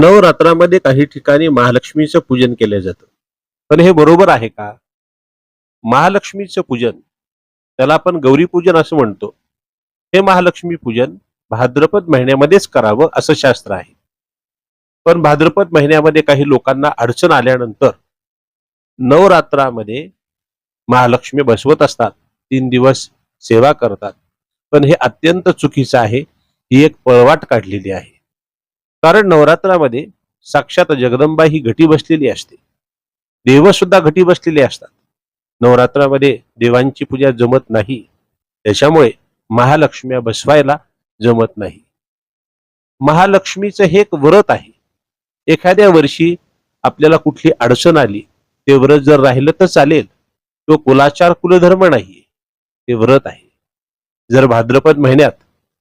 नवरात्रामध्ये काही ठिकाणी महालक्ष्मीचं पूजन केलं जातं. पण हे बरोबर आहे का? महालक्ष्मीचं पूजन त्याला आपण गौरी पूजन असं म्हणतो. हे महालक्ष्मी पूजन भाद्रपद महिन्यामध्येच करावं असं शास्त्र आहे. पण भाद्रपद महिन्यामध्ये काही लोकांना अडचण आल्यानंतर नवरात्रामध्ये महालक्ष्मी बसवत असतात तीन दिवस सेवा करतात. पण हे अत्यंत चुकीचं आहे. ही एक पळवाट काढलेली आहे. कारण नवरात्रामध्ये साक्षात जगदंबा ही घटी बसलेली असते. देव सुद्धा घटी बसलेले असतात. नवरात्रामध्ये देवांची पूजा जमत नाही. त्याच्यामुळे महालक्ष्म्या बसवायला जमत नाही. महालक्ष्मीचं हे एक व्रत आहे. एखाद्या वर्षी आपल्याला कुठली अडचण आली ते व्रत जर राहिलं तर चालेल. तो कुलाचार कुलधर्म नाही ते व्रत आहे. जर भाद्रपद महिन्यात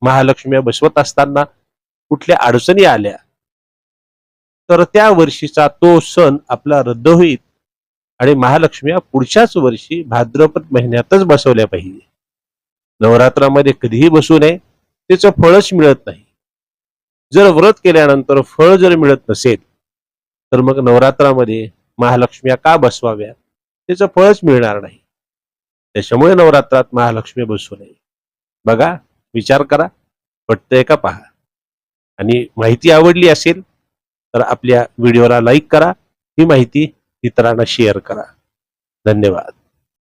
महालक्ष्म्या बसवत असताना कुठल्या अडचणी आल्या तर त्या वर्षीचा तो सण आपला रद्द होईल आणि महालक्ष्म्या पुढच्याच वर्षी भाद्रपद महिन्यातच बसवल्या पाहिजे. नवरात्रामध्ये कधीही बसू नये त्याचं फळच मिळत नाही. जर व्रत केल्यानंतर फळ जर मिळत नसेल तर मग नवरात्रामध्ये महालक्ष्म्या का बसवाव्या? त्याचं फळच मिळणार नाही. त्याच्यामुळे नवरात्रात महालक्ष्मी बसू नये. बघा विचार करा पटतंय का पहा? आणि माहिती आवडली असेल तर आपल्या व्हिडिओला लाईक करा. ही माहिती इतरांना शेअर करा. धन्यवाद.